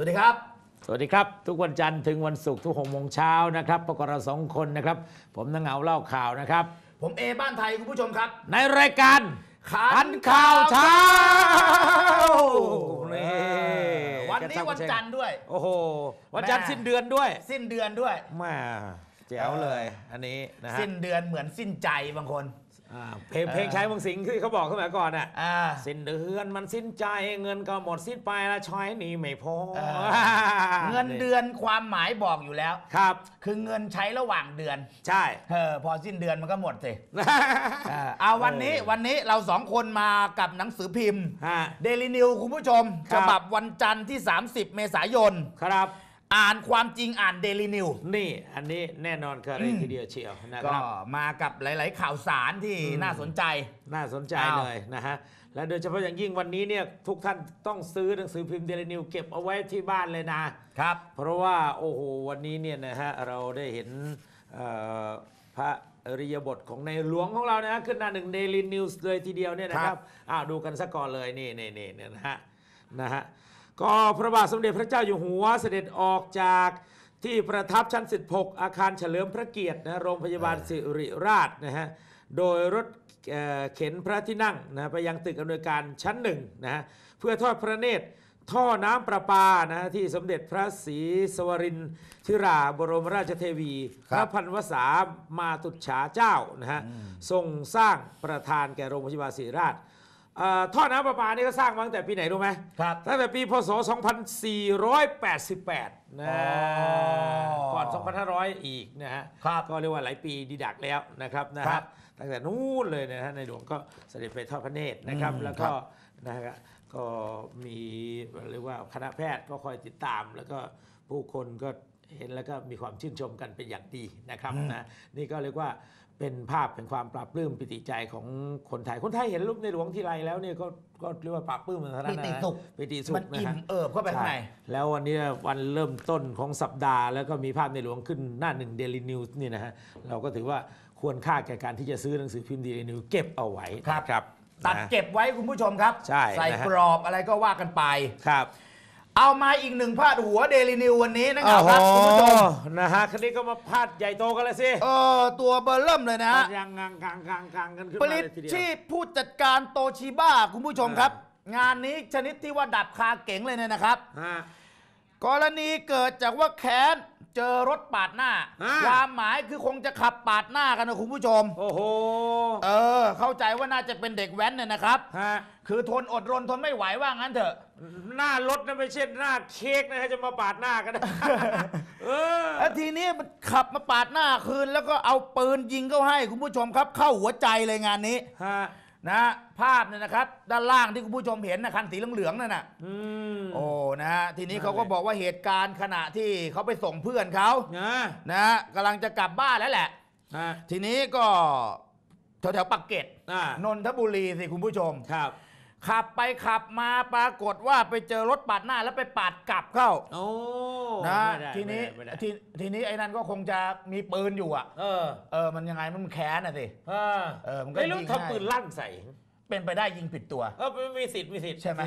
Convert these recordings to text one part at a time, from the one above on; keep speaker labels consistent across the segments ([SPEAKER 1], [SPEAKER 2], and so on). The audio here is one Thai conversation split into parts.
[SPEAKER 1] สวัสดีครับ
[SPEAKER 2] สวัสดีครับ ทุกวันจันทร์ถึงวันศุกร์ทุกหกโมงเช้านะครับพวกเราสองคนนะครับ ผมนังเหงาเล่าข่าวนะครับ
[SPEAKER 1] ผมเอบ้านไทยคุณผู้ชมครับ
[SPEAKER 2] ในรายการ
[SPEAKER 1] ขันข่าวเช้า
[SPEAKER 2] นี่
[SPEAKER 1] วันนี้วันจันทร์ด้วย
[SPEAKER 2] โอ้โห วันจันทร์
[SPEAKER 1] แม่
[SPEAKER 2] สิ้นเดือนด้วย
[SPEAKER 1] สิ้นเดือนด้วย
[SPEAKER 2] แม่แจ๋วเลย อันนี้นะฮะ
[SPEAKER 1] สิ้นเดือนเหมือนสิ้นใจบางคน
[SPEAKER 2] อ่าเพลงเพลงใช้เมืองสิงห์ที่เขาบอกสมัยก่อนอะ
[SPEAKER 1] อ่า
[SPEAKER 2] สิ้นเดือนมันสิ้นใจเงินก็หมดสิ้นไปละช้อยหนี่ไม่พอ
[SPEAKER 1] เออเงินเดือนความหมายบอกอยู่แล้ว
[SPEAKER 2] ครับ
[SPEAKER 1] คือเงินใช้ระหว่างเดือน
[SPEAKER 2] ใช่
[SPEAKER 1] เออพอสิ้นเดือนมันก็หมดสิเออเอาวันนี้วันนี้เราสองคนมากับหนังสือพิมพ์
[SPEAKER 2] ฮะ
[SPEAKER 1] เดลินิวคุณผู้ชม
[SPEAKER 2] ครั
[SPEAKER 1] ฉ
[SPEAKER 2] บ
[SPEAKER 1] บับวันจันทร์ที่ 30 เมษายน
[SPEAKER 2] ครับ
[SPEAKER 1] อ่านความจริงอ่านเดลินิว
[SPEAKER 2] นี่อันนี้แน่นอนคือเลยทีเดียวเชียวนะค
[SPEAKER 1] ก็
[SPEAKER 2] รับ
[SPEAKER 1] มากับหลาย ๆ ข่าวสารที่
[SPEAKER 2] อืม
[SPEAKER 1] น่าสนใจ
[SPEAKER 2] น่าสนใจ
[SPEAKER 1] อ้าว
[SPEAKER 2] เลยนะฮะ และโดยเฉพาะอย่างยิ่งวันนี้เนี่ยทุกท่านต้องซื้อหนังสือพิมพ์เดลินิวเก็บเอาไว้ที่บ้านเลยนะ
[SPEAKER 1] ครับ
[SPEAKER 2] เพราะว่าโอ้โหวันนี้เนี่ยนะฮะเราได้เห็นเอ่อพระอริยบทของในหลวงของเรานะฮะขึ้นหน้าหนึ่งเดลินิวส์เลยทีเดียวเนี่ยนะค
[SPEAKER 1] ครั
[SPEAKER 2] รับ บอ้าวดูกันสักก่อนเลยนี่นี่นี่เนี่ยนะฮะนะฮะ ก็พระบาทสมเด็จพระเจ้าอยู่หัวเสด็จออกจากที่ประทับชั้น 16 อาคารเฉลิมพระเกียรตินะโรงพยาบาลสิริราชนะฮะโดยรถเอ่อเข็นพระที่นั่งนะไปยังตึกอำนวยการชั้นหนึ่งนะฮะเพื่อทอดพระเนตรท่อน้ำประปานะฮะที่สมเด็จพระศรีสวรินทิราบรมราชเทวี
[SPEAKER 1] ค
[SPEAKER 2] พ
[SPEAKER 1] รับ
[SPEAKER 2] ระพันวษามาตุจฉาเจ้านะฮะทรงสร้างประธานแก่โรงพยาบาลศรีราชเอ่อ ท่อน้ำประปานี่ก็สร้างมาตั้งแต่ปีไหนรู้ไหม
[SPEAKER 1] ครับ
[SPEAKER 2] ตั้งแต่ปีพศ 2488 นะ
[SPEAKER 1] อ๋อ
[SPEAKER 2] ก่อน 2500 อีกนะฮะ
[SPEAKER 1] ครับ
[SPEAKER 2] ก็เรียกว่าหลายปีดีดักแล้วนะครับนะ
[SPEAKER 1] ครั
[SPEAKER 2] ฮะ
[SPEAKER 1] บ
[SPEAKER 2] ตั้งแต่นู้นเลยนะฮะในหลวงก็เสด็จไปทอดพระเนตรนะครับ
[SPEAKER 1] อืม
[SPEAKER 2] แล้ว
[SPEAKER 1] ครั
[SPEAKER 2] ก็
[SPEAKER 1] บ
[SPEAKER 2] นะฮะก็มีเรียกว่าคณะแพทย์ก็คอยติดตามแล้วก็ผู้คนก็เห็นแล้วก็มีความชื่นชมกันเป็นอย่างดีนะครับนะนี่ก็เรียกว่า เป็นภาพเป็นความปราบปลื้มปิติใจของคนไทย คนไทยเห็นรูปในหลวงทีไรแล้วเนี่ยก็ก็เรียกว่าปราบปลื้มเหมือนกันนะ
[SPEAKER 1] ปิติสุข
[SPEAKER 2] ปิติสุข
[SPEAKER 1] มัน
[SPEAKER 2] นะ
[SPEAKER 1] อิ่ม
[SPEAKER 2] ฮะ
[SPEAKER 1] เอิบเข้าไปข้างใน
[SPEAKER 2] ใช่แล้ววันนี้วันเริ่มต้นของสัปดาห์ แล้วก็มีภาพในหลวงขึ้นหน้าหนึ่งเดลินิวส์นี่นะฮะ เราก็ถือว่าควรค่าแก่การที่จะซื้อหนังสือพิมพ์เดลินิวเก็บเอาไว้
[SPEAKER 1] ครับ
[SPEAKER 2] นะครับ
[SPEAKER 1] ตัด
[SPEAKER 2] นะ
[SPEAKER 1] เก็บไว้คุณผู้ชมครับ
[SPEAKER 2] ใช่
[SPEAKER 1] ใส่
[SPEAKER 2] นะฮะ
[SPEAKER 1] กรอบอะไรก็ว่ากันไป
[SPEAKER 2] ครับ
[SPEAKER 1] เอามาอีกหนึ่งพาดหัวเดลินิววันนี้นะครับครับคุณผู้ชม
[SPEAKER 2] นะฮะคันนี้ก็มาพาดใหญ่โตกันเลยสิ
[SPEAKER 1] เออตัวเบอร์เริ่มเลยนะฮะ
[SPEAKER 2] ยังกลางกลางกลางกลางกันขึ้น
[SPEAKER 1] ป
[SPEAKER 2] มา
[SPEAKER 1] ริ
[SPEAKER 2] เลยทีเดียว
[SPEAKER 1] ชีพผู้จัดการโตชิบ้าคุณผู้ชม
[SPEAKER 2] อ่า
[SPEAKER 1] ครับ งานนี้ชนิดที่ว่าดับคาเก๋งเลยเนี่ยนะครับ
[SPEAKER 2] ฮะ
[SPEAKER 1] กรณีเกิดจากว่าแค้น เจอรถปาดหน้า
[SPEAKER 2] อ่า
[SPEAKER 1] ความหมายคือคงจะขับปาดหน้ากันนะคุณผู้ชม
[SPEAKER 2] โอ้โห
[SPEAKER 1] เออ เข้าใจว่าน่าจะเป็นเด็กแว้นเนี่ยนะครับ
[SPEAKER 2] ฮะ
[SPEAKER 1] คือทนอดรนทนไม่ไหวว่างั้นเถอะ
[SPEAKER 2] หน้ารถนะไม่ใช่หน้าเค้กนะฮะจะมาปาดหน้ากันเออ
[SPEAKER 1] แล้วทีนี้มันขับมาปาดหน้าคืน แล้วก็เอาปืนยิงเข้าให้คุณผู้ชมครับ เข้าหัวใจเลยงานนี้
[SPEAKER 2] ฮะ
[SPEAKER 1] นะภาพเนี่ยนะครับ ด้านล่างที่คุณผู้ชมเห็นนะคันสีเหลืองๆนั่นน่ะ
[SPEAKER 2] อืม
[SPEAKER 1] โอ้นะฮะทีนี้
[SPEAKER 2] นั่น
[SPEAKER 1] เขาก็
[SPEAKER 2] เลย
[SPEAKER 1] บอกว่าเหตุการณ์ขณะที่เขาไปส่งเพื่อนเขา
[SPEAKER 2] นะ
[SPEAKER 1] นะฮะกำลังจะกลับบ้านแล้วแหละ
[SPEAKER 2] ฮะ
[SPEAKER 1] ทีนี้ก็แถวๆปักเกร็ด
[SPEAKER 2] อ่าน
[SPEAKER 1] นทบุรีสิคุณผู้ชม
[SPEAKER 2] ครับ
[SPEAKER 1] ขับไปขับมาปรากฏว่าไปเจอรถปาดหน้าแล้วไปปาดกลับเข้า
[SPEAKER 2] โอ้
[SPEAKER 1] นะ
[SPEAKER 2] ไม่ได้
[SPEAKER 1] ทีนี้
[SPEAKER 2] ไม่ได้ไม่ได้
[SPEAKER 1] ทีทีนี้ไอ้นั่นก็คงจะมีปืนอยู่อะ
[SPEAKER 2] เออ
[SPEAKER 1] เออมันยังไงมันแค้นอะสิ
[SPEAKER 2] เออ
[SPEAKER 1] เออมันก็
[SPEAKER 2] ไม่รู้
[SPEAKER 1] ยิงให้
[SPEAKER 2] ทำปืนลั่นใส่
[SPEAKER 1] เป็นไปได้ยิงผิดตัว
[SPEAKER 2] เออไม่มีสิทธิ์มีสิทธิ์
[SPEAKER 1] ใช่ไหม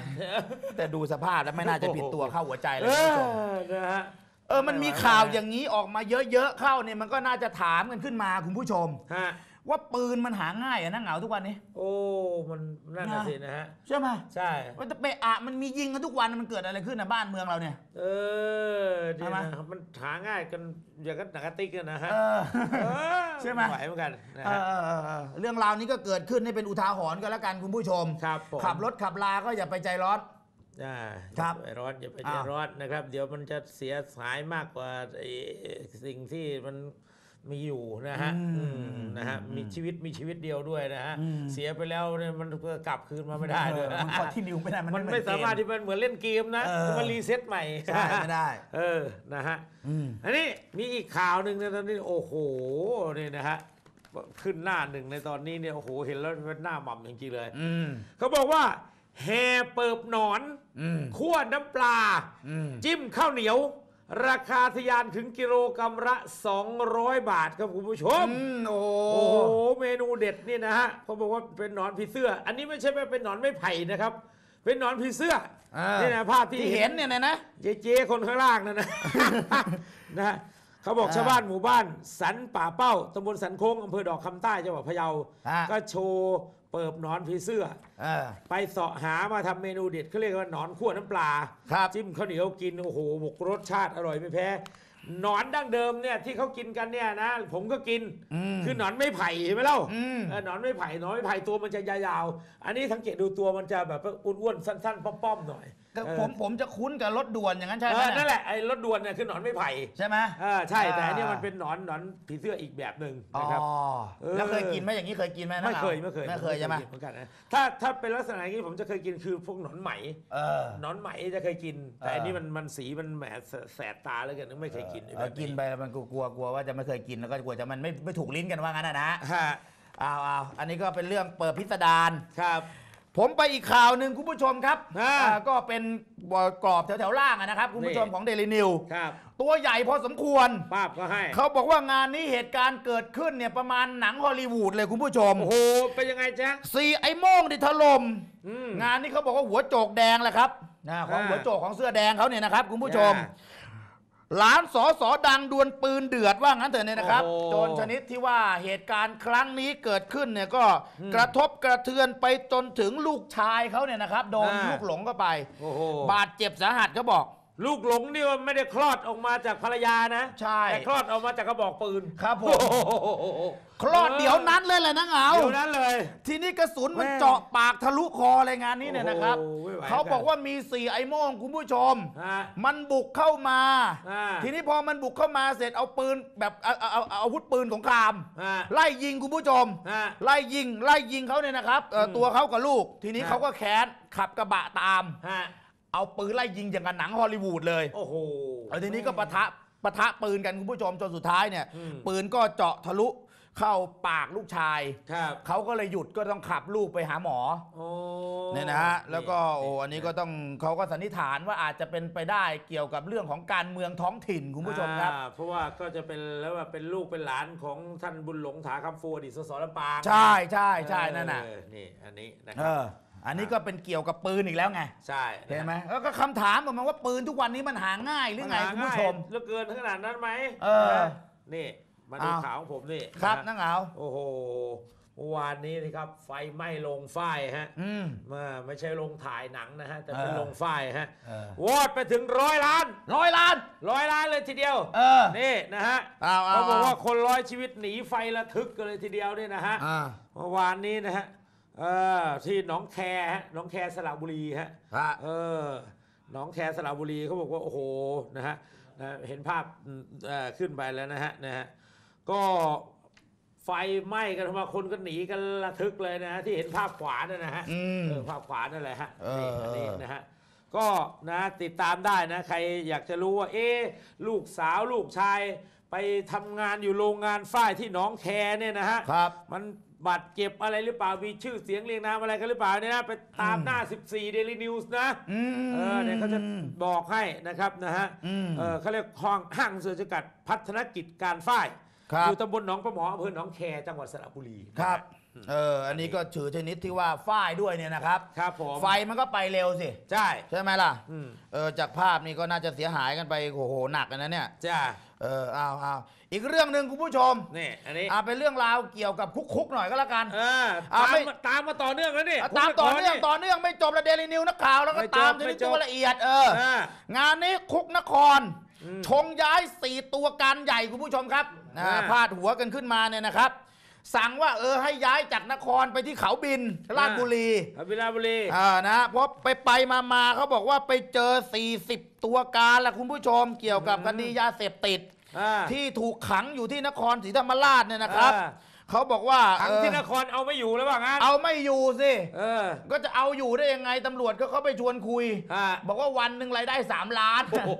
[SPEAKER 1] แต่ดูสภาพแล้วไม่น่าจะผิดตัวเข้าหัวใจเล
[SPEAKER 2] เอย
[SPEAKER 1] คุณผู้ชม
[SPEAKER 2] อนะฮะ
[SPEAKER 1] เออมันมีข่าวอย่างนี้ออกมาเยอะๆเข้าเนี่ยมันก็น่าจะถามกันขึ้นมาคุณผู้ชม
[SPEAKER 2] ฮะ
[SPEAKER 1] ว่าปืนมันหาง่ายอะนะเหงาทุกวันนี้
[SPEAKER 2] โอ้ มันนั่นน่ะสินะฮะ
[SPEAKER 1] ใช่ไหม
[SPEAKER 2] ใช่
[SPEAKER 1] มันจะไปอะมันมียิงกันทุกวันมันเกิดอะไรขึ้นนะบ้านเมืองเราเนี่ย
[SPEAKER 2] เออเดี๋ยว
[SPEAKER 1] ใช่ไหม
[SPEAKER 2] นะมันหาง่ายกันอย่างกับหนังกระติกกันนะฮะ
[SPEAKER 1] เออ
[SPEAKER 2] เออ
[SPEAKER 1] ใช่ไหม
[SPEAKER 2] ไหวเหมือนกันนะ
[SPEAKER 1] เอ
[SPEAKER 2] ฮะ
[SPEAKER 1] อเออเออเออเรื่องราวนี้ก็เกิดขึ้นให้เป็นอุทาหรณ์ก็แล้วกันคุณผู้ชม
[SPEAKER 2] ครับผม
[SPEAKER 1] ขับรถขับลาก็อย่าไปใจร้อน
[SPEAKER 2] อ่า
[SPEAKER 1] ครับ
[SPEAKER 2] อย่าไปร้อนอย่าไปใจ
[SPEAKER 1] อ้าว
[SPEAKER 2] ร้อนนะครับ เดี๋ยวมันจะเสียหายมากกว่าไอ้สิ่งที่มัน มีอยู่นะฮะอืมนะฮะมีชีวิตมีชีวิตเดียวด้วยนะฮะเสียไปแล้วเนี่ยมันก็กลับคืนมาไม่ได้ด้วย
[SPEAKER 1] เออมันคอนที่นิวไม่ได้มัน
[SPEAKER 2] มัน
[SPEAKER 1] เหอ
[SPEAKER 2] ไม่
[SPEAKER 1] เก
[SPEAKER 2] สามารถที่มันเหมือนเล่นเกมนะ
[SPEAKER 1] เออ
[SPEAKER 2] จะมารีเซ็ตใหม่
[SPEAKER 1] ใช่ไม่ได้
[SPEAKER 2] เออนะฮะ
[SPEAKER 1] อืม
[SPEAKER 2] อันนี้มีอีกข่าวหนึ่งนะตอนนี้โอ้โหนี่นะฮะขึ้นหน้าหนึ่งในตอนนี้เนี่ยโอ้โหเห็นแล้วเป็นหน้าหม่ำจริงๆเลย
[SPEAKER 1] อืม
[SPEAKER 2] เขาบอกว่าแห่เปิบหนอน
[SPEAKER 1] อืม
[SPEAKER 2] ขั้วน้ำปลา
[SPEAKER 1] อืม
[SPEAKER 2] จิ้มข้าวเหนียว ราคาทะยานถึงกิโลกรัมละ 200 บาทครับคุณผู้ชม
[SPEAKER 1] อืมโอ้
[SPEAKER 2] โอ้โห เมนูเด็ดนี่นะฮะเขาบอกว่าเป็นหนอนผีเสื้อ อันนี้ไม่ใช่ว่าเป็นหนอนไม้ไผ่นะครับ เป็นหนอนผีเสื้อ
[SPEAKER 1] เออ
[SPEAKER 2] นี่นะภาพที่
[SPEAKER 1] ที่เห็นเนี่ยนะนะ
[SPEAKER 2] เจ๊เจ๊คนข้างล่างนั่นนะนะฮะเขาบอก
[SPEAKER 1] อ่า
[SPEAKER 2] ชาวบ้านหมู่บ้าน สันป่าเป้าตำบลสันโค้งอำเภอดอกคำใต้จังหวัดพะเยา
[SPEAKER 1] ฮะ
[SPEAKER 2] ก็โชว์ เปิบหนอนผีเสื้อ
[SPEAKER 1] เออ
[SPEAKER 2] ไปเสาะหามาทำเมนูเด็ดเขาเรียกว่าหนอนขั่วน้ำปลา
[SPEAKER 1] ครับ
[SPEAKER 2] จิ้มข้าวเหนียวกิน โอ้โหบกรสชาติอร่อยไม่แพ้หนอนดั้งเดิมเนี่ยที่เขากินกันเนี่ยนะ ผมก็กิน
[SPEAKER 1] อืม
[SPEAKER 2] คือหนอนไม่ไผ่ใช่ไหมเล่า
[SPEAKER 1] อืม
[SPEAKER 2] เออหนอนไม่ไผ่หนอนไม่ไผ่ตัวมันจะยาวๆอันนี้สังเกตดูตัวมันจะแบบอ้วนๆสั้นๆป้อมๆหน่อย
[SPEAKER 1] ก็
[SPEAKER 2] เออ
[SPEAKER 1] ผมผมจะคุ้นกับรถด่วนอย่างนั้นใช่
[SPEAKER 2] เอ
[SPEAKER 1] ไหม
[SPEAKER 2] อนั่นแหละไอ้รถด่วนเนี่ยคือหนอนไม่ไผ่
[SPEAKER 1] ใช่ไหม
[SPEAKER 2] เออใช่แต่อันเนี้ย
[SPEAKER 1] อ่ามั
[SPEAKER 2] มันเป็นหนอนหนอนผีเสื้ออีกแบบหนึ่ง
[SPEAKER 1] อ๋อ
[SPEAKER 2] นะครับ เออ
[SPEAKER 1] แล้วเคยกินไหมอย่างนี้เคยกินไหม
[SPEAKER 2] ไม่เคย
[SPEAKER 1] น้า
[SPEAKER 2] ไม่เคย
[SPEAKER 1] ไม่เคยใช่ไหม
[SPEAKER 2] กินเหมือนกันนะถ้าถ้าเป็นลักษณะอย่างนี้ผมจะเคยกินคือพวกหนอนไหม
[SPEAKER 1] เออ
[SPEAKER 2] หนอนไหมจะเคยกิน แต่
[SPEAKER 1] เอออั
[SPEAKER 2] อันนี้มันมันสีมันแหมแสแสบตาแล้วกันไม่เคยกิน
[SPEAKER 1] เออกินไปแล้วมันกลัวกลัวว่าจะไม่เคยกินแล้วก็กลัวจะมันไม่ไม่ถูกลิ้นกันว่างั้นนะนะ
[SPEAKER 2] ฮะ
[SPEAKER 1] เอาเอาอันนี้ก็เป็นเรื่องเปิดพิสดาร
[SPEAKER 2] ครับ
[SPEAKER 1] ผมไปอีกข่าวหนึ่งคุณผู้ชมครับ
[SPEAKER 2] อ่า
[SPEAKER 1] อ่าก็เป็นกรอบแถวๆล่างอะนะครับ คุณผู้ชม
[SPEAKER 2] นี่
[SPEAKER 1] ของเดลินิว
[SPEAKER 2] ครับ
[SPEAKER 1] ตัวใหญ่พอสมควร
[SPEAKER 2] ป้าบก็ให้
[SPEAKER 1] เขาบอกว่างานนี้เหตุการณ์เกิดขึ้นเนี่ยประมาณหนังฮอลลีวูดเลยคุณผู้ชม
[SPEAKER 2] โอ้โห เป็นยังไงจ๊ะ
[SPEAKER 1] ซีไอ้โม่งดิถล่ม
[SPEAKER 2] อืม
[SPEAKER 1] งานนี้เขาบอกว่าหัวโจกแดงแหละครับนะของ
[SPEAKER 2] อ่า
[SPEAKER 1] หัวโจกของเสื้อแดงเขาเนี่ยนะครับคุณผู้ชม
[SPEAKER 2] จ้
[SPEAKER 1] หลานสอสอดังดวลปืนเดือดว่างั้นเถอะเนี่ยนะครับ
[SPEAKER 2] โอ้โห
[SPEAKER 1] จนชนิดที่ว่าเหตุการณ์ครั้งนี้เกิดขึ้นเนี่ยก็
[SPEAKER 2] อืม
[SPEAKER 1] กระทบกระเทือนไปจนถึงลูกชายเขาเนี่ยนะครับโดน
[SPEAKER 2] อ่า
[SPEAKER 1] ลูกหลงเข้าไป
[SPEAKER 2] โอ้โห
[SPEAKER 1] บาดเจ็บสาหัสเขาบอก
[SPEAKER 2] ลูกหลงนี่ว่าไม่ได้คลอดออกมาจากภรรยานะ
[SPEAKER 1] ใช่
[SPEAKER 2] แต่คลอดออกมาจากกระบอกปืน
[SPEAKER 1] ครับผม
[SPEAKER 2] โอ้โห
[SPEAKER 1] คลอดเดี๋ยวนั้นเลยแหละนะเหงา
[SPEAKER 2] เดี๋ยวนั้นเลย
[SPEAKER 1] ทีนี้กระสุนมัน
[SPEAKER 2] แม่
[SPEAKER 1] เจาะปากทะลุคอเลยงานนี้เนี่ยนะครับ
[SPEAKER 2] โอ้โหไม่ไหว
[SPEAKER 1] เขาบอกว่ามีสี่ไอ้โม่งคุณผู้ชม
[SPEAKER 2] ฮะ
[SPEAKER 1] มันบุกเข้ามา
[SPEAKER 2] อ่า
[SPEAKER 1] ทีนี้พอมันบุกเข้ามาเสร็จเอาปืนแบบเอาเอาเอาเอาอาวุธปืนสงคราม
[SPEAKER 2] อ่า
[SPEAKER 1] ไล่ยิงคุณผู้ชม
[SPEAKER 2] ฮะ
[SPEAKER 1] ไล่ยิงไล่ยิงเขาเนี่ยนะครับเอ่ออ
[SPEAKER 2] ม
[SPEAKER 1] ตัวเขากับลูก ทีนี้
[SPEAKER 2] ฮะ
[SPEAKER 1] เขาก็แค้นขับกระบะตาม
[SPEAKER 2] ฮะ
[SPEAKER 1] เอาปืนไล่ยิงอย่างกับหนังฮอลลีวูดเลย
[SPEAKER 2] โอ้โห
[SPEAKER 1] แล้วทีนี้ก็ปะทะปะทะปืนกันคุณผู้ชมจนสุดท้ายเนี่ย
[SPEAKER 2] อืม
[SPEAKER 1] ปืนก็เจาะทะลุเข้าปากลูกชาย
[SPEAKER 2] ครับ
[SPEAKER 1] เขาก็เลยหยุดก็ต้องขับลูกไปหาหมอ
[SPEAKER 2] โอ้
[SPEAKER 1] เนี่ยนะฮะแล้วก็โอ้อันนี้ก็ต้องเขาก็สันนิษฐานว่าอาจจะเป็นไปได้เกี่ยวกับเรื่องของการเมืองท้องถิ่นคุณผู้ชมครับ
[SPEAKER 2] อ่าเพราะว่าก็จะเป็นแล้วว่าเป็นลูกเป็นหลานของท่านบุญหลงถาคำฟูอดีตสสลำปาง
[SPEAKER 1] ใช่ใช่ใช่นั่นน่ะ
[SPEAKER 2] เออนี่อันนี้นะค
[SPEAKER 1] เอ
[SPEAKER 2] รับ
[SPEAKER 1] อ อันนี้ก็เป็นเกี่ยวกับปืนอีกแล้วไง
[SPEAKER 2] ใช่
[SPEAKER 1] เห็นไหมแล้วก็คำถามออกมาว่าปืนทุกวันนี้มันหาง่ายหรือไงคุณผู้ชม
[SPEAKER 2] เหลือเกินขนาดนั้นไหม
[SPEAKER 1] เออ
[SPEAKER 2] นะนี่มาดู
[SPEAKER 1] อ้าว
[SPEAKER 2] ข่าวของผมนี่
[SPEAKER 1] ครับ
[SPEAKER 2] นะ
[SPEAKER 1] นังเหงา
[SPEAKER 2] โอ้โหเมื่อวานนี้นะครับ ไฟไหม้โรงฝ้ายฮะ
[SPEAKER 1] อืม
[SPEAKER 2] มาไม่ใช่โรงถ่ายหนังนะฮะ แต่เป็น
[SPEAKER 1] เออ
[SPEAKER 2] โรงฝ้ายฮะ
[SPEAKER 1] เออ
[SPEAKER 2] วอดไปถึงร้อยล้าน
[SPEAKER 1] ร้อยล้าน
[SPEAKER 2] ร้อยล้านเลยทีเดียว
[SPEAKER 1] เออ
[SPEAKER 2] นี่นะฮะ
[SPEAKER 1] เอาเอา
[SPEAKER 2] เขาบอก
[SPEAKER 1] เอา
[SPEAKER 2] ว่าคนร้อยชีวิตหนีไฟระทึกกันเลยทีเดียวเนี่ยนะฮะ
[SPEAKER 1] อ่า
[SPEAKER 2] เมื่อวานนี้นะฮะ เออที่หนองแคฮะหนองแคสระบุรีฮะ
[SPEAKER 1] ฮะ
[SPEAKER 2] เออหนองแคสระบุรีเขาบอกว่าโอ้โหนะฮะนะเห็นภาพเอ่อขึ้นไปแล้วนะฮะนะฮะก็ไฟไหม้กันมาคนก็หนีกันระทึกเลยนะฮะที่เห็นภาพขวานั่นนะฮะ
[SPEAKER 1] อืม
[SPEAKER 2] เออภาพขวานั่นแหละฮะ
[SPEAKER 1] เออ
[SPEAKER 2] นี่อันนี้นะฮะก็นะติดตามได้นะ ใครอยากจะรู้ว่า เอ๊ะลูกสาวลูกชาย ไปทำงานอยู่โรงงานฝ้ายที่หนองแคเนี่ยนะฮะ
[SPEAKER 1] ครับ
[SPEAKER 2] มัน บาดเจ็บอะไรหรือเปล่า มีชื่อเสียงเรียงนามอะไรกันหรือเปล่าเนี่ยนะไปตามหน้า 14 Daily News นะ
[SPEAKER 1] อืม
[SPEAKER 2] เออเนี่ยเขาจะบอกให้นะครับนะฮะ
[SPEAKER 1] อืม
[SPEAKER 2] เออเขาเรียกห้องห้างเสือจำกัดพัฒนกิจการฝ้าย
[SPEAKER 1] ครับ
[SPEAKER 2] อยู่ตำบลหนองประหมออำเภอหนองแคจังหวัดสระบุรี
[SPEAKER 1] ครับ เออ อันนี้ก็ถือชนิดที่ว่าฝ้ายด้วยเนี่ยนะครับ
[SPEAKER 2] ครับผม
[SPEAKER 1] ไฟมันก็ไปเร็วสิ
[SPEAKER 2] ใช่
[SPEAKER 1] ใช่ไหมล่ะ
[SPEAKER 2] อืม
[SPEAKER 1] เออ จากภาพนี่ก็น่าจะเสียหายกันไปโอ้โหหนักอะนะเนี่ย
[SPEAKER 2] จ้า
[SPEAKER 1] เออเอาเอาอีกเรื่องหนึ่งคุณผู้ชม
[SPEAKER 2] นี่อันนี้
[SPEAKER 1] อ่าเป็นเรื่องราวเกี่ยวกับคุกคุกๆหน่อยก็แล้วกัน
[SPEAKER 2] เออ
[SPEAKER 1] อะ
[SPEAKER 2] ตาม
[SPEAKER 1] ไม่
[SPEAKER 2] มาตามมาต่อเนื่องแล้วนี่
[SPEAKER 1] อะตามต่อเนื่อง
[SPEAKER 2] คุณ
[SPEAKER 1] ต่อเนื่องไม่จบแล้วเดลินิวนักข่าวแล้วก็
[SPEAKER 2] ไม่จบ
[SPEAKER 1] ตามจน
[SPEAKER 2] ไม่
[SPEAKER 1] ถึง
[SPEAKER 2] จบ
[SPEAKER 1] ตัวละเอียดเออ
[SPEAKER 2] อ่า
[SPEAKER 1] งานนี้คุกนคร
[SPEAKER 2] อืม
[SPEAKER 1] ชงย้ายสี่ตัวการใหญ่คุณผู้ชมครับ อ่า
[SPEAKER 2] อ่า
[SPEAKER 1] พาดหัวกันขึ้นมาเนี่ยนะครับ สั่งว่าเออให้ย้ายจากนครไปที่เขาบินราชบุรี
[SPEAKER 2] อภิราบุรี
[SPEAKER 1] อ่านะเพราะไปไปมามาเขาบอกว่าไปเจอ 40 ตัวการละคุณผู้ชมเกี่ยวกับคดียาเสพติด
[SPEAKER 2] อ่า
[SPEAKER 1] ที่ถูกขังอยู่ที่นครศรีธรรมราชเนี่ยนะครับ
[SPEAKER 2] อ่า
[SPEAKER 1] เขาบอกว่า
[SPEAKER 2] ทั้ง
[SPEAKER 1] เออ
[SPEAKER 2] ที่นครเอาไม่อยู่แล้วว่างั้น
[SPEAKER 1] เอาไม่อยู่สิ
[SPEAKER 2] เออ
[SPEAKER 1] ก็จะเอาอยู่ได้ยังไงตำรวจก็เข้าไปชวนคุย
[SPEAKER 2] อ่า
[SPEAKER 1] บอกว่าวันหนึ่งรายได้ 3 ล้าน
[SPEAKER 2] โอ้โห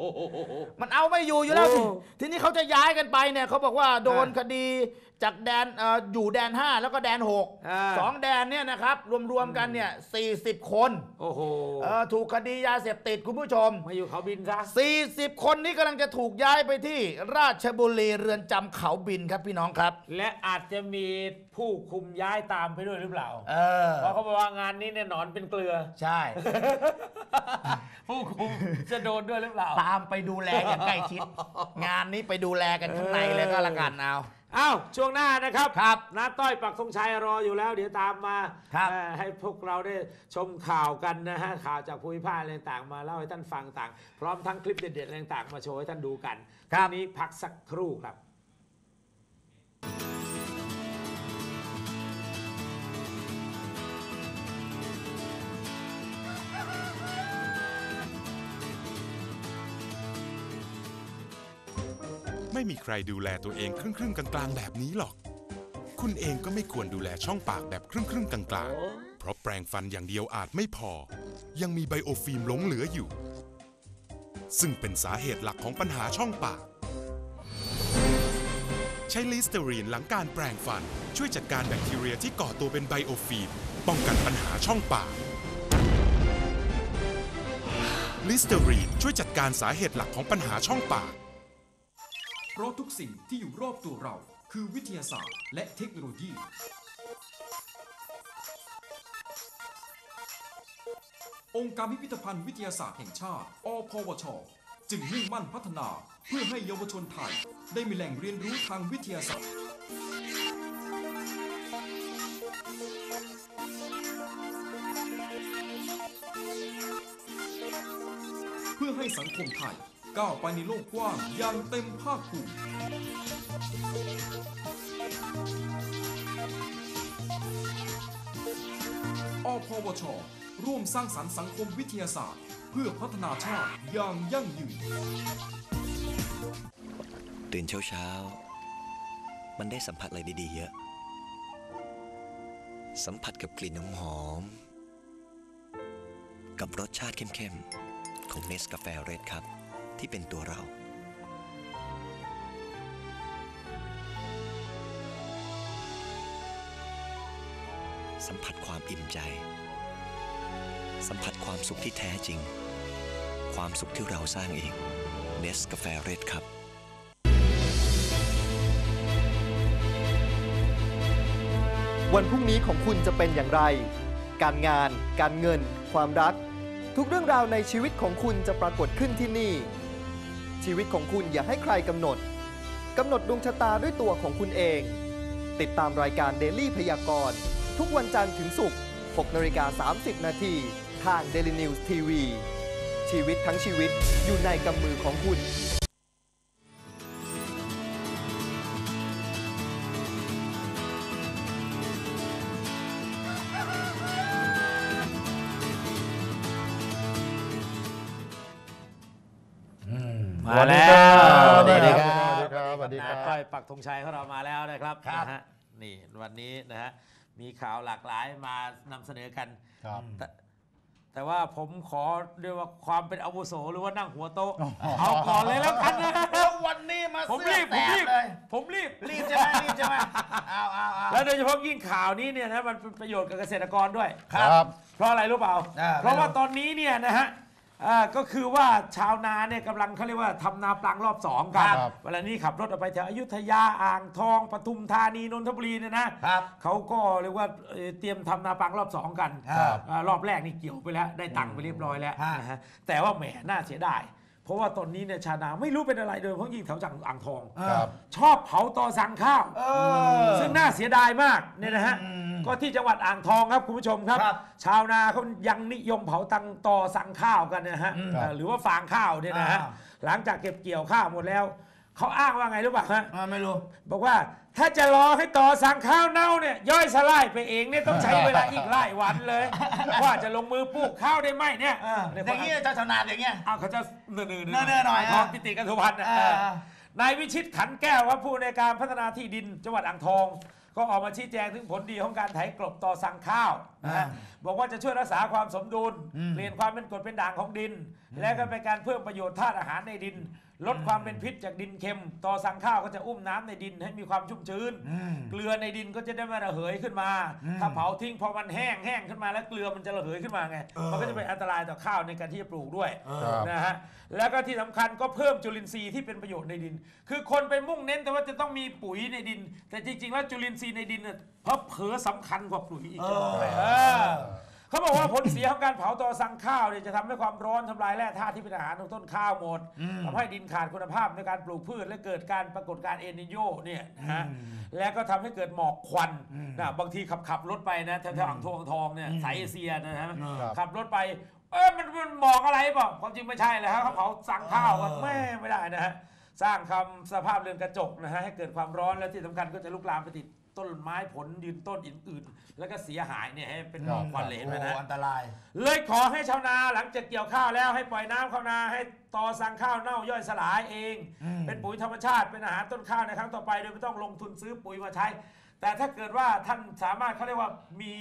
[SPEAKER 1] มันเอาไม่อยู่อยู่แล้ว
[SPEAKER 2] โอ้
[SPEAKER 1] ทีนี้เขาจะย้ายกันไปเนี่ยเขาบอกว่าโดน
[SPEAKER 2] อ่า
[SPEAKER 1] คดี จากแดนเอ่ออยู่แดน 5 แล้วก็แดน
[SPEAKER 2] อ่า
[SPEAKER 1] 6สองแดนเนี่ยนะครับ รวม ๆ กันเนี่ย 40 คน
[SPEAKER 2] โอ้โห
[SPEAKER 1] เอ่อถูกคดียาเสพติดคุณผู้ชม
[SPEAKER 2] มาอยู่เขาบินซะ
[SPEAKER 1] 40 คนนี้กำลังจะถูกย้ายไปที่ราชบุรีเรือนจำเขาบินครับพี่น้องครับ
[SPEAKER 2] และอาจจะมีมีผู้คุมย้ายตามไปด้วยหรือเปล่า
[SPEAKER 1] เออ
[SPEAKER 2] เพราะเขาบอกว่างานนี้เนี่ยหนอนเป็นเกลือ
[SPEAKER 1] ใช่
[SPEAKER 2] ผู้คุมจะโดนด้วยหรือเปล่า
[SPEAKER 1] ตามไปดูแลอย่างใกล้ชิด งานนี้ไปดูแลกันข้างในเลยก็แล้วกันเอา
[SPEAKER 2] อ้าวช่วงหน้านะครับ
[SPEAKER 1] ครับ
[SPEAKER 2] น้าต้อยปักธงชัยรออยู่แล้ว เดี๋ยวตามมา
[SPEAKER 1] ครับ
[SPEAKER 2] เอ่อให้พวกเราได้ชมข่าวกันนะฮะข่าวจากภูมิภาคอะไรต่างๆมาเล่าให้ท่านฟังต่าง พร้อมทั้งคลิปเด็ดๆอะไรต่างๆมาโชว์ให้ท่านดูกัน
[SPEAKER 1] ครับ
[SPEAKER 2] ช่วงนี้พักสักครู่ครับ
[SPEAKER 3] ม่มีใครดูแลตัวเองครึ่งครึ่งๆกลางๆแบบนี้หรอก คุณเองก็ไม่ควรดูแลช่องปากแบบครึ่งครึ่งๆกลางๆ เพราะแปรงฟันอย่างเดียวอาจไม่พอ ยังมีไบโอฟิล์มหลงเหลืออยู่ ซึ่งเป็นสาเหตุหลักของปัญหาช่องปาก ใช้ลิสเตอรีนหลังการแปรงฟันช่วยจัดการแบคทีเรียที่ก่อตัวเป็นไบโอฟิล์มป้องกันปัญหาช่องปากลิสเตอรีนช่วยจัดการสาเหตุหลักของปัญหาช่องปาก
[SPEAKER 4] เพราะทุกสิ่งที่อยู่รอบตัวเราคือวิทยาศาสตร์และเทคโนโลยี องค์การพิพิธภัณฑ์วิทยาศาสตร์แห่งชาติ อพวช จึงมุ่งมั่นพัฒนาเพื่อให้เยาวชนไทย ได้มีแหล่งเรียนรู้ทางวิทยาศาสตร์ เพื่อให้สังคมไทย ก้าวไปในโลกกว้างอย่างเต็มภาคภูมิอพวช ร่วมสร้างสรรค์สังคมวิทยาศาสตร์ เพื่อพัฒนาชาติอย่างยั่งยืน
[SPEAKER 5] ตื่นเช้าเช้าๆมันได้สัมผัสอะไรดีๆเยอะ สัมผัสกับกลิ่นหอมๆกับรสชาติเข้มๆ ของเนสกาแฟเรดครับ ที่เป็นตัวเรา สัมผัสความอิ่มใจ สัมผัสความสุขที่แท้จริง ความสุขที่เราสร้างเองเนสกาแฟเรดครับ
[SPEAKER 6] วันพรุ่งนี้ของคุณจะเป็นอย่างไร การงาน การเงิน ความรัก ทุกเรื่องราวในชีวิตของคุณจะปรากฏขึ้นที่นี่ ชีวิตของคุณอย่าให้ใครกำหนด กำหนดดวงชะตาด้วยตัวของคุณเอง ติดตามรายการ Daily พยากรณ์ทุกวันจันทร์ถึงศุกร์6นาฬิกา30 นาทีทาง Daily News TV ชีวิตทั้งชีวิตอยู่ในกำมือของคุณ
[SPEAKER 2] มาแล้ว
[SPEAKER 1] สวัสดีครับ
[SPEAKER 2] สวัสดีครับ
[SPEAKER 1] สวัสดีครับ
[SPEAKER 2] น้าต้อยปักธงชัยของเรามาแล้วนะครับ
[SPEAKER 1] ครับ
[SPEAKER 2] นะฮะนี่วันนี้นะฮะมีข่าวหลากหลายมานำเสนอกัน
[SPEAKER 1] ครับ
[SPEAKER 2] แต่แต่ว่าผมขอเรียกว่าความเป็นอาวุโสหรือว่านั่งหัวโต๊ะเอาก่อนเลยแล้วกันนะ
[SPEAKER 1] แล้ววันนี้มา
[SPEAKER 2] ผม
[SPEAKER 1] เสื้อ
[SPEAKER 2] รีบ
[SPEAKER 1] แส
[SPEAKER 2] ผม
[SPEAKER 1] บ
[SPEAKER 2] รีบ
[SPEAKER 1] เลย
[SPEAKER 2] ผมรีบ
[SPEAKER 1] รีบใช่ไหมรีบใช่ไหมเอาเอาเอา
[SPEAKER 2] แล้วโดยเฉพาะยิ่งข่าวนี้เนี่ยนะมันเป็นประโยชน์กับเกษตรกรด้วย
[SPEAKER 1] ครับ
[SPEAKER 2] เพราะอะไรรู้เปล่า
[SPEAKER 1] อ่า
[SPEAKER 2] เพราะว่า
[SPEAKER 1] ไม่รู้
[SPEAKER 2] ตอนนี้เนี่ยนะฮะ อ่าก็คือว่าชาวนาเนี่ยกำลังเขาเรียกว่าทำนาปลังรอบสองกัน
[SPEAKER 1] ครับ
[SPEAKER 2] เวลานี้ขับรถออกไปแถวอยุธยาอ่างทองปทุมธานีนนทบุรีเนี่ยนะครับ เขาก็เรียกว่าเอ่อเตรียมทำนาปลังรอบสองกัน
[SPEAKER 1] ครับ
[SPEAKER 2] อ่ารอบแรกนี่เกี่ยวไปแล้วได้ตังค์ไปเรียบร้อยแล้ว
[SPEAKER 1] ฮะ
[SPEAKER 2] นะฮะแต่ว่าแหมน่าเสียดายเพ ราะว่าตอนนี้เนี่ยชาวนาไม่รู้เป็นอะไรโดยเฉพาะยิ่งแถวจังอ่างทอง
[SPEAKER 1] ครับ
[SPEAKER 2] ชอบเผาตอสั่งข้าว
[SPEAKER 1] เออ
[SPEAKER 2] ซึ่งน่าเสียดายมากเนี่ยนะฮะ
[SPEAKER 1] อืม
[SPEAKER 2] ก็ที่จังหวัดอ่างทองครับคุณผู้ชมครับ
[SPEAKER 1] ครับ
[SPEAKER 2] ชาวนาเขายังนิยมเผาตังตอสั่งข้าวกันนะฮะ
[SPEAKER 1] อืม
[SPEAKER 2] เอ่อหรือว่าฟางข้าวเนี่ยนะฮะ
[SPEAKER 1] อ่า
[SPEAKER 2] หลังจากเก็บเกี่ยวข้าวหมดแล้วเขาอ้างว่าไงรู้ป่ะฮะ
[SPEAKER 1] อ่าไม่รู้
[SPEAKER 2] บอกว่า ถ้าจะรอให้ตอสั่งข้าวเน่าเนี่ยย่อยสลายไปเองเนี่ยต้องใช้เวลาอีกหลายวันเลย ว่าจะลงมือปลูกข้าวได้ไหมเนี่ย
[SPEAKER 1] เออ
[SPEAKER 2] เนี่ย
[SPEAKER 1] อย่างนี้เจ้าชาวนาอย่างเงี้ย
[SPEAKER 2] อ้าวเขาจะเนื้อๆ
[SPEAKER 1] เนื้อๆหน่อย
[SPEAKER 2] ทอง
[SPEAKER 1] อะ
[SPEAKER 2] ติติกันทุพันธ์นะ
[SPEAKER 1] เออ
[SPEAKER 2] เออ นายวิชิตขันแก้วครับผู้ในวยการพัฒนาที่ดินจังหวัดอ่างทอง ก็ออกมาชี้แจงถึงผลดีของการไถกลบต่อสั่งข้าวนะฮะบอกว่าจะช่วยรักษาความสมดุล
[SPEAKER 1] อืม
[SPEAKER 2] เปลี่ยนความเป็นกรดเป็นด่างของดิน และก็เป็นการเพิ่มประโยชน์ธาตุอาหารในดิน ลดความเป็นพิษจากดินเค็ม ต่อสั่งข้าวก็จะอุ้มน้ำในดินให้มีความชุ่มชื้น
[SPEAKER 1] อืม
[SPEAKER 2] เกลือในดินก็จะได้ไม่ระเหยขึ้นมา
[SPEAKER 1] อืม
[SPEAKER 2] ถ้าเผาทิ้งพอมันแห้งแห้งขึ้นมาแล้วเกลือมันจะระเหยขึ้นมาไง
[SPEAKER 1] เออ
[SPEAKER 2] มันก็จะเป็นอันตรายต่อข้าวในการที่จะปลูกด้วย
[SPEAKER 7] ครับ
[SPEAKER 2] นะฮะ แล้วก็ที่สำคัญก็เพิ่มจุลินทรีย์ที่เป็นประโยชน์ในดิน คือคนไปมุ่งเน้นแต่ว่าจะต้องมีปุ๋ยในดิน แต่จริงๆแล้วจุลินทรีย์ในดินเนี่ยเพราะเผลอสำคัญกว่าปุ๋ยอีกจะบอกให้เออ เขาบอกว่าผลเสียของการเผาตอสั่งข้าวเนี่ยจะทำให้ความร้อนทำลายแร่ธาตุที่เป็นอาหารของต้นข้าวหมดทำให้ดินขาดคุณภาพในการปลูกพืชและเกิดการปรากฏการณ์เอลนิโยเนี่ยนะฮะแล้วก็ทำให้เกิดหมอกควันนะบางทีขับขับรถไปนะแถวๆอ่างทองทองเนี่ยสายเอเชียนะฮะ
[SPEAKER 7] ครับ
[SPEAKER 2] ขับรถไป เอ้ยมันมันหมอกอะไรเปล่าความจริงไม่ใช่เลยครับเขาเผาสั่งข้าวกันแม่ไม่ได้นะฮะ สร้างคำสภาพเรือนกระจกนะฮะให้เกิดความร้อนและที่สำคัญก็จะลุกลามไปติด ต้นไม้ผลยืนต้นอื่นๆ แล้วก็เสียหายเนี่ยให้เป็นหมอกควันเหลนไป
[SPEAKER 1] โอ้
[SPEAKER 2] นะ
[SPEAKER 1] อันตราย
[SPEAKER 2] เลยขอให้ชาวนาหลังจากเกี่ยวข้าวแล้วให้ปล่อยน้ำเข้านาให้ตอสั่งข้าวเน่าย่อยสลายเอง
[SPEAKER 1] อืม
[SPEAKER 2] เป็นปุ๋ยธรรมชาติเป็นอาหารต้นข้าวในครั้งต่อไปโดยไม่ต้องลงทุนซื้อปุ๋ยมาใช้ แต่ถ้าเกิดว่าท่านสามารถเขาเรียกว่ามี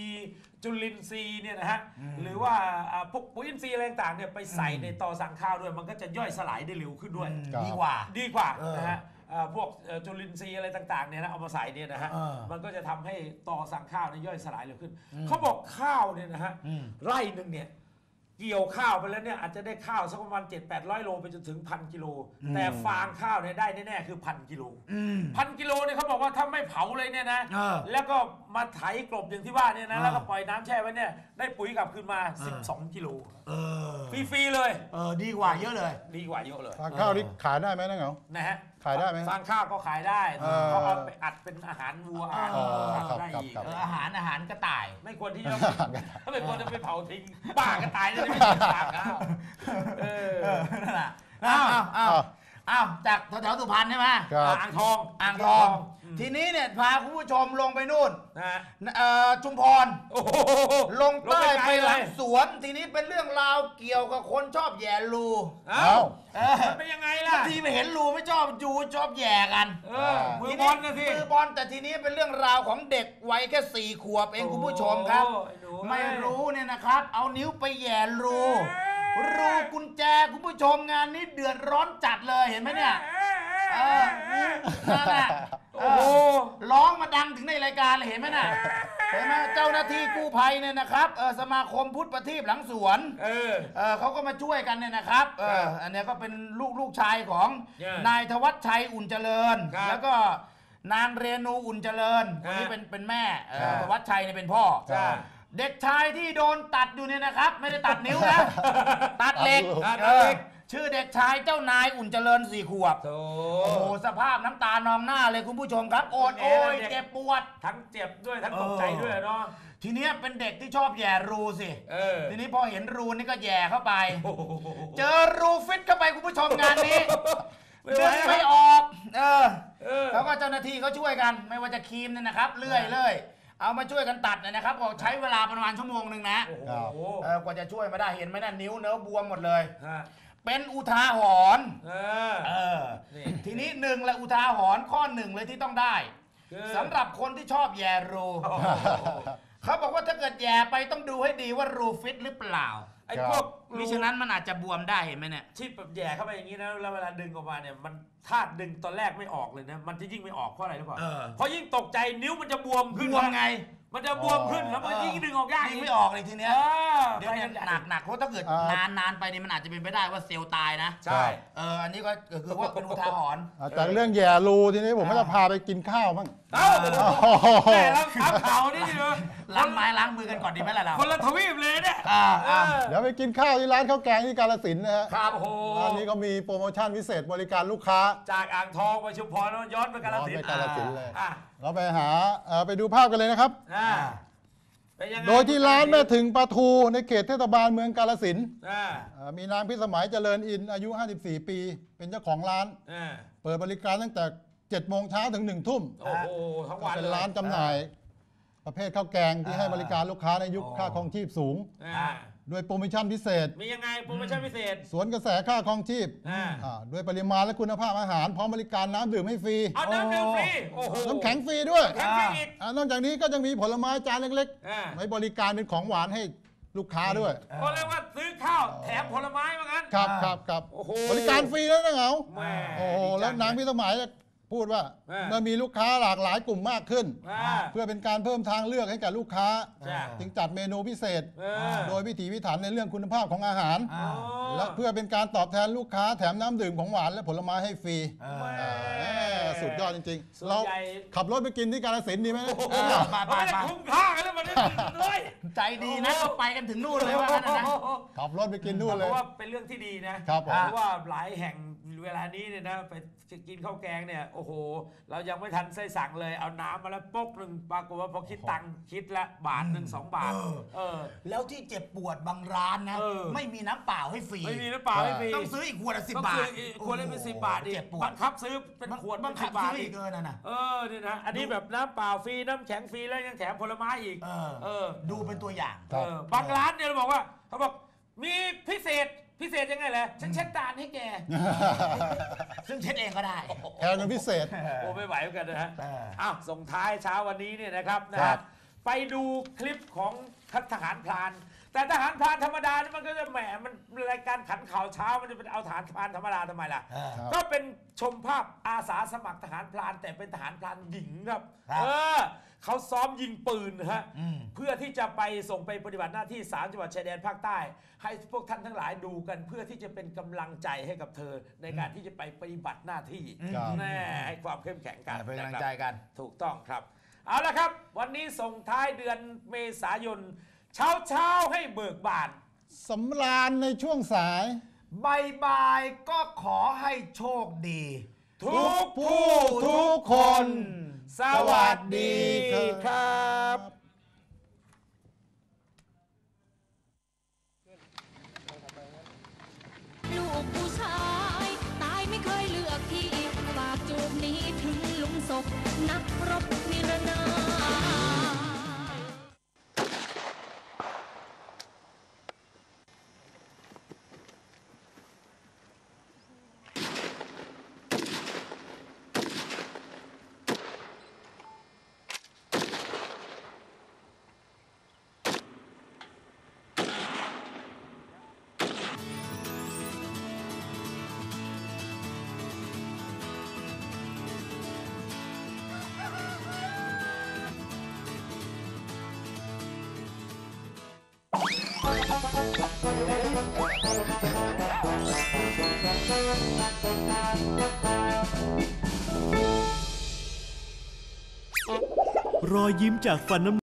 [SPEAKER 2] จุลินทรีย์เนี่ยนะฮะหรือว่าอ่าพวกปุ๋ยอินทรีย์อะไรต่างๆเนี่ยไปใส่ในตอสั่งข้าวด้วย มันก็จะย่อยสลายได้เร็วขึ้นด้วย
[SPEAKER 7] ครับ
[SPEAKER 1] ดีกว่า
[SPEAKER 2] ดีกว่า
[SPEAKER 1] เออ
[SPEAKER 2] นะฮะอ่า พวกเอ่อจุลินทรีย์อะไรต่างๆเนี่ยนะเอามาใส่เนี่ยนะฮะ
[SPEAKER 1] เออ
[SPEAKER 2] มันก็จะทำให้ตอสั่งข้าวเนี่ยย่อยสลายเร็วขึ้น เขาบอกข้าวเนี่ยนะฮะ
[SPEAKER 1] อืม
[SPEAKER 2] ไร่หนึ่งเนี่ยเกี่ยวข้าวไปแล้วเนี่ยอาจจะได้ข้าวสักประมาณ7 8 0 0 โลไปจนถึงพันกิโล แต่ฟางข้าวเนี่ยได้แน่ๆคือพันกิโล
[SPEAKER 1] อืม
[SPEAKER 2] พันกิโลเนี่ยเขาบอกว่าถ้าไม่เผาเลยเนี่ยนะ
[SPEAKER 1] เออ
[SPEAKER 2] แล้วก็มาไถกลบอย่างที่ว่าเนี่ยนะ
[SPEAKER 1] เออ
[SPEAKER 2] แล้วก็ปล่อยน้ำแช่ไว้เนี่ยได้ปุ๋ยกลับคืนมา
[SPEAKER 1] เออ
[SPEAKER 2] 12 กิโล
[SPEAKER 1] เออ
[SPEAKER 2] ฟรีๆเลย
[SPEAKER 1] เออดีกว่าเยอะเลย
[SPEAKER 2] ดีกว่าเยอะเลย
[SPEAKER 7] ฟางข้าวนี่ขายได้ไหมนะเหงา
[SPEAKER 2] นะฮะ
[SPEAKER 7] ขายได้ไหม
[SPEAKER 2] ฟางข้าวก็ขายได้
[SPEAKER 7] เออ
[SPEAKER 2] เขาเอาไปอัดเป็นอาหารวัวอาหาร
[SPEAKER 7] อ๋อ
[SPEAKER 2] สัตว์ได้
[SPEAKER 7] ครับ
[SPEAKER 2] อีก
[SPEAKER 7] ครับ
[SPEAKER 1] เอออาหารอาหารกระต่าย
[SPEAKER 2] ไม่ควรที่จะไม่ควรจะไปเผาทิ้งบ้าก็ตายเลยไม่กินฟางข้าวเออ
[SPEAKER 1] เออนั่นแหละอ้าวอ้าวอ้าวอ้าวจากแถวๆสุพรรณใช่ไหม
[SPEAKER 7] ครับ
[SPEAKER 2] อ่างทอง
[SPEAKER 1] อ่างทอง ทีนี้เนี่ยพาคุณผู้ชมลงไปนู่น
[SPEAKER 2] นะฮะ
[SPEAKER 1] เอ่อชุมพร
[SPEAKER 2] โอ้โห
[SPEAKER 1] ลงใต้ไป
[SPEAKER 2] ล
[SPEAKER 1] หลั
[SPEAKER 2] ง
[SPEAKER 1] ง
[SPEAKER 2] เลย
[SPEAKER 1] สวน ทีนี้เป็นเรื่องราวเกี่ยวกับคนชอบแย่รู
[SPEAKER 2] เอ้า
[SPEAKER 7] เอ้า
[SPEAKER 1] เออ
[SPEAKER 2] มันเป็นยังไงล่ะ
[SPEAKER 1] บางทีไปเห็นรูไม่ชอบอยู่ชอบแย่กัน
[SPEAKER 2] เออมือบอลนะสิ
[SPEAKER 1] มือบอลแต่ทีนี้เป็นเรื่องราวของเด็กวัยแค่สี่ขวบเองคุณผู้ชมครับ
[SPEAKER 2] โอ้ไอ้หนู
[SPEAKER 1] ไม่รู้เนี่ยนะครับ เอานิ้วไปแหย่รู รูกุญแจคุณผู้ชมงานนี้เดือดร้อนจัดเลยเห็นไหมเนี่ย เออ นั่นแหละเอ
[SPEAKER 2] โอ้โห
[SPEAKER 1] อร้องมาดังถึงในรายการเลยเห็นไหมน่ะเห็นไหมเจ้าหน้าที่กู้ภัยเนี่ยนะครับเออสมาคมพุทธประทีปหลังสวน
[SPEAKER 2] เออ
[SPEAKER 1] เออเขาก็มาช่วยกันเนี่ยนะครับเอออันเนี้ยก็เป็นลูกลูกชายของ
[SPEAKER 2] เนี่ย
[SPEAKER 1] นายธวัชชัยอุ่นเจริญ
[SPEAKER 2] ครับ
[SPEAKER 1] แล้วก็นางเรนูอุ่นเจริญคนนี้
[SPEAKER 2] ฮะ
[SPEAKER 1] เป็นเป็นแม่เออ
[SPEAKER 7] ครับ
[SPEAKER 1] ธวัชชัยเนี่ยเป็นพ่อ
[SPEAKER 2] จ้า
[SPEAKER 1] เด็กชายที่โดนตัดอยู่เนี่ยนะครับ ไม่ได้ตัดนิ้วนะ ตัดเหล็ก
[SPEAKER 2] ตัด
[SPEAKER 1] เอ
[SPEAKER 2] เหล็
[SPEAKER 1] อก ชื่อเด็กชายเจ้านายอุ่นเจริญสี่ขวบ
[SPEAKER 2] โถ
[SPEAKER 1] โอ้โหสภาพน้ำตานองหน้าเลยคุณผู้ชมครับ โอด
[SPEAKER 2] โอ้
[SPEAKER 1] โอย
[SPEAKER 2] เด็ก
[SPEAKER 1] เจ็บปวด
[SPEAKER 2] ทั้งเจ็บด้วยทั้งตกใจด้วยเนาะ
[SPEAKER 1] ทีเนี้ยเป็นเด็กที่ชอบแย่รูสิ
[SPEAKER 2] เออ
[SPEAKER 1] ทีนี้พอเห็นรูนี่ก็แย่เข้าไป
[SPEAKER 2] โอ้โห
[SPEAKER 1] เจอรูฟิตเข้าไปคุณผู้ชมงานนี้
[SPEAKER 2] ไม่ไหว
[SPEAKER 1] ดึง
[SPEAKER 2] แล้ว
[SPEAKER 1] ไม่ออก เออ
[SPEAKER 2] เออ
[SPEAKER 1] แล้วก็เจ้าหน้าที่เขาช่วยกันไม่ว่าจะครีมเนี่ยนะครับเลื่อยเลยเอามาช่วยกันตัดเนี่ยนะครับก็ใช้เวลาประมาณชั่วโมงหนึ่งนะ
[SPEAKER 2] โอ้โห
[SPEAKER 1] เออกว่าจะช่วยมาได้เห็นไหมน่ะนิ้วเนื้อบวมหมดเลย
[SPEAKER 2] ฮะ
[SPEAKER 1] เป็นอุทาหรณ์
[SPEAKER 2] เออ
[SPEAKER 1] เออ
[SPEAKER 2] นี่
[SPEAKER 1] ทีนี้หนึ่งและอุทาหรณ์ข้อหนึ่งเลยที่ต้องได้
[SPEAKER 2] คือ
[SPEAKER 1] สำหรับคนที่ชอบแย่รู
[SPEAKER 2] โอ้โห
[SPEAKER 1] เขาบอกว่าถ้าเกิดแย่ไปต้องดูให้ดีว่ารูฟิตหรือเปล่า
[SPEAKER 2] ไอ้พวก
[SPEAKER 1] มิฉะนั้นมันอาจจะบวมได้เห็นไหมเนี่ย
[SPEAKER 2] ที่แบบแย่เข้าไปอย่างนี้นะแล้วเวลาดึงออกมาเนี่ยมันถ้าดึงตอนแรกไม่ออกเลยนะมันจะยิ่งไม่ออกเพราะอะไรรู้เปล่า
[SPEAKER 1] เออ
[SPEAKER 2] เพราะยิ่งตกใจนิ้วมันจะบวมขึ้น
[SPEAKER 1] บวมไง
[SPEAKER 2] มันจะบวมขึ้นแล้วมันยิ่งดึงออกยาก
[SPEAKER 1] ยิงไม่ออกเลยทีเนี้ย
[SPEAKER 2] เออ
[SPEAKER 1] เดี๋ยวเนี้หนักหนักเพราะถ้าเกิด
[SPEAKER 7] อ่านา
[SPEAKER 1] นนานไปนี่มันอาจจะเป็นไปได้ว่าเซลล์ตายนะ
[SPEAKER 2] ใช่
[SPEAKER 1] เอออันนี้ก็คือว่าเป็นอุทาหรณ์
[SPEAKER 7] อะจากเรื่องแย่รูทีนี้ผมก็จะพาไปกินข้าวบ้าง
[SPEAKER 2] เอ้า
[SPEAKER 7] โอ้โห
[SPEAKER 2] แม่เราทับเขานี่เนอะ
[SPEAKER 1] ล้างไม้ล้างมือกันก่อนดีไหมล่ะเรา
[SPEAKER 2] คนละทวีปเลยเนี่ย
[SPEAKER 1] อ่า
[SPEAKER 2] เอ
[SPEAKER 1] อ่า
[SPEAKER 2] อ
[SPEAKER 7] เดี๋ยวไปกินข้าวที่ร้านข้าวแกงที่กาลสินธุ์นะฮะ
[SPEAKER 2] ครับโอ้โห
[SPEAKER 7] ร้านนี้ก็มีโปรโมชั่นพิเศษบริการลูกค้า
[SPEAKER 2] จากอ่างทองไปชุมพรย้อนไปกาฬ
[SPEAKER 7] ย้อน
[SPEAKER 2] สิน
[SPEAKER 7] ไป
[SPEAKER 2] ธุ์
[SPEAKER 7] กาฬสินธุ์เลย
[SPEAKER 2] อะ
[SPEAKER 7] เราไปหาเอ่อไปดูภาพกันเลยนะครับ
[SPEAKER 2] อะเป็นยังไง
[SPEAKER 7] โดยที่ร้านแม่ถึงปลาทูในเขตเทศบาลเมืองกาลสินธุ์
[SPEAKER 2] อ่า
[SPEAKER 7] อ่ามีนางพิสมัยเจริญอินอายุ 54 ปี เป็นเจ้าของร้าน
[SPEAKER 2] อ่า
[SPEAKER 7] เปิดบริการตั้งแต่7โมงเช้าถึง1ทุ่ม
[SPEAKER 2] โอ้โหทั้งวัน
[SPEAKER 7] เป็น
[SPEAKER 2] เลย
[SPEAKER 7] ร้านจำหน่าย ประเภทข้าวแกงที่ให้บริการลูกค้าในยุค
[SPEAKER 1] อ๋อ
[SPEAKER 7] ค่าครองชีพสูง
[SPEAKER 2] อ่า
[SPEAKER 7] ด้วยโปรโมชั่นพิเศษ
[SPEAKER 2] มียังไงโปรโมชั่นพิเศษ
[SPEAKER 7] สวนกระแสค่าครองชีพ
[SPEAKER 2] อ่า
[SPEAKER 7] อ่าด้วยปริมาณและคุณภาพอาหาร พร้อมบริการน้ำดื่มให้ฟรี
[SPEAKER 2] เอาน้ำดื่มฟรีโอ้โห
[SPEAKER 7] น้ำแข็งฟรีด้วย
[SPEAKER 2] แข็งฟรีอีก
[SPEAKER 7] อ่านอกจากนี้ก็ยังมีผลไม้จานเล็ก
[SPEAKER 2] อ่า
[SPEAKER 7] ๆไว้บริการเป็นของหวานให้ลูกค้าด้วย
[SPEAKER 2] ก็เรียกว่าซื้อข้าวแถมผลไม้ว่างั้น
[SPEAKER 7] ครับครับครับ
[SPEAKER 2] โอ้โห
[SPEAKER 7] บริการฟรีแล้วนะเหงา
[SPEAKER 2] แม่
[SPEAKER 7] โอ้โห
[SPEAKER 2] ดีจั
[SPEAKER 7] แล้วนางพิสมัย พูดว่า
[SPEAKER 2] อ่า
[SPEAKER 7] เมื่อมีลูกค้าหลากหลายกลุ่มมากขึ้น
[SPEAKER 2] อ่า
[SPEAKER 7] เพื่อเป็นการเพิ่มทางเลือกให้กับลูกค้า
[SPEAKER 2] จ้ะ
[SPEAKER 7] จึงจัดเมนูพิเศษ
[SPEAKER 2] เออ
[SPEAKER 7] โดยวิถีพิถันในเรื่องคุณภาพของอาหาร
[SPEAKER 1] อ่า
[SPEAKER 7] และเพื่อเป็นการตอบแทนลูกค้าแถมน้ำดื่มของหวานและผลไม้ให้ฟรี
[SPEAKER 1] เอ
[SPEAKER 7] อ่า
[SPEAKER 1] อ
[SPEAKER 7] สุดยอดจริง
[SPEAKER 2] ส่ว
[SPEAKER 7] ๆ
[SPEAKER 2] น
[SPEAKER 7] เรา
[SPEAKER 2] ใหญ่
[SPEAKER 7] ขับรถไปกินที่กาลสินธุ์ดีไหม
[SPEAKER 1] เออไปไป
[SPEAKER 2] ไม่ได้
[SPEAKER 1] ไป
[SPEAKER 2] คุ้มค่ากันแล้วมันได้ด้วย
[SPEAKER 1] ใจดีนะก็ไปกันถึงนู่นเลยว่างั้นนะนะ
[SPEAKER 7] ขับรถไปกินนู่น
[SPEAKER 2] เพ
[SPEAKER 7] เลย
[SPEAKER 2] ราะว่าเป็นเรื่องที่ดีนะครับ
[SPEAKER 7] ผม
[SPEAKER 2] เพราะว่าหลายแห่งเวลานี้เนี่ยนะไป กินข้าวแกงเนี่ยโอ้โห เรายังไม่ทันไส้สั่งเลย เอาน้ำมาแล้วปกหนึ่งปรากฏว่าพอคิดตังค์คิดละบาทหนึ่งสองบาท
[SPEAKER 1] เออ
[SPEAKER 2] เออ
[SPEAKER 1] แล้วที่เจ็บปวดบางร้านนะ
[SPEAKER 2] เออ
[SPEAKER 1] ไม่มีน้ำเปล่าให้ฟรี
[SPEAKER 2] ไม่มีน้ำเปล่าไม่มี
[SPEAKER 1] ต้องซื้ออีกขวดละสิบ
[SPEAKER 2] ต้อง
[SPEAKER 1] บา
[SPEAKER 2] ซื้
[SPEAKER 1] ท
[SPEAKER 2] ออีกขวดละเป็นสิบบาทอีก
[SPEAKER 1] เจ็บปว
[SPEAKER 2] บั
[SPEAKER 1] ด
[SPEAKER 2] งคับซื้อเป็นขวด
[SPEAKER 1] บังคับ
[SPEAKER 2] เป็น10บาท
[SPEAKER 1] ซื้อ
[SPEAKER 2] อี
[SPEAKER 1] อี
[SPEAKER 2] ก
[SPEAKER 1] กเกินน่ะนะ
[SPEAKER 2] เออเนี่ยนะอันนี้แบบน้ำเปล่าฟรีน้ำแข็งฟรีแล้วยังแถมผลไม้อีก
[SPEAKER 1] เออ
[SPEAKER 2] เออ
[SPEAKER 1] ดูเป็นตัวอย่าง
[SPEAKER 2] เออบางร้านเนี่ยเราบอกว่าเขาบอกมีพิเศษ พิเศษยังไงเลยฉันเช็ดจานให้แก
[SPEAKER 1] ซึ่งเช็ดเองก็ได้
[SPEAKER 7] แพงเป็นพิเศษ
[SPEAKER 2] โอ้ไม่ไหวเหมือนกันนะฮะ
[SPEAKER 1] เออ
[SPEAKER 2] อ้าว ส่งท้ายเช้าวันนี้เนี่ยนะครับนะ
[SPEAKER 7] ครั
[SPEAKER 2] ฮะ
[SPEAKER 7] บ
[SPEAKER 2] ไปดูคลิปของทหารพราน แต่ทหารพรานธรรมดานี่มันก็จะแหมมันรายการขันข่าวเช้ามันจะเป็นเอาทหารพรานธรรมดาทำไมล่ะ
[SPEAKER 1] เออ
[SPEAKER 7] ครับ
[SPEAKER 2] ก็เป็นชมภาพอาสาสมัครทหารพรานแต่เป็นทหารพรานหญิงครับ
[SPEAKER 1] ครับ
[SPEAKER 2] เออ เขาซ้อมยิงปืนนะฮะ
[SPEAKER 1] อืม
[SPEAKER 2] เพื่อที่จะไปส่งไปปฏิบัติหน้าที่สามจังหวัดชายแดนภาคใต้ ให้พวกท่านทั้งหลายดูกัน เพื่อที่จะเป็นกำลังใจให้กับเธอในการที่จะไปปฏิบัติหน้าที่
[SPEAKER 7] ครับ
[SPEAKER 2] แน่ให้ความเข้มแข็งกัน
[SPEAKER 1] เป็นกำลัง
[SPEAKER 2] นะครับ
[SPEAKER 1] ใจกัน
[SPEAKER 2] ถูกต้องครับ เอาละครับ วันนี้ส่งท้ายเดือนเมษายน เช้าเช้าๆให้เบิกบาน
[SPEAKER 7] สำราญในช่วงสาย
[SPEAKER 1] บายบายก็ขอให้โชคดี
[SPEAKER 2] ทุก
[SPEAKER 7] ผู้
[SPEAKER 2] ผู้
[SPEAKER 7] ทุ
[SPEAKER 2] ทุ
[SPEAKER 7] ก
[SPEAKER 2] ก
[SPEAKER 7] ค
[SPEAKER 2] คนน สวัสดีครับ
[SPEAKER 8] ลูกผู้ชายตายไม่เคยเลือกที่ฝากจูบนี้ถึงหลุมศพนักรบนิรนาม
[SPEAKER 9] รอยยิ้มจากฟันน้ำ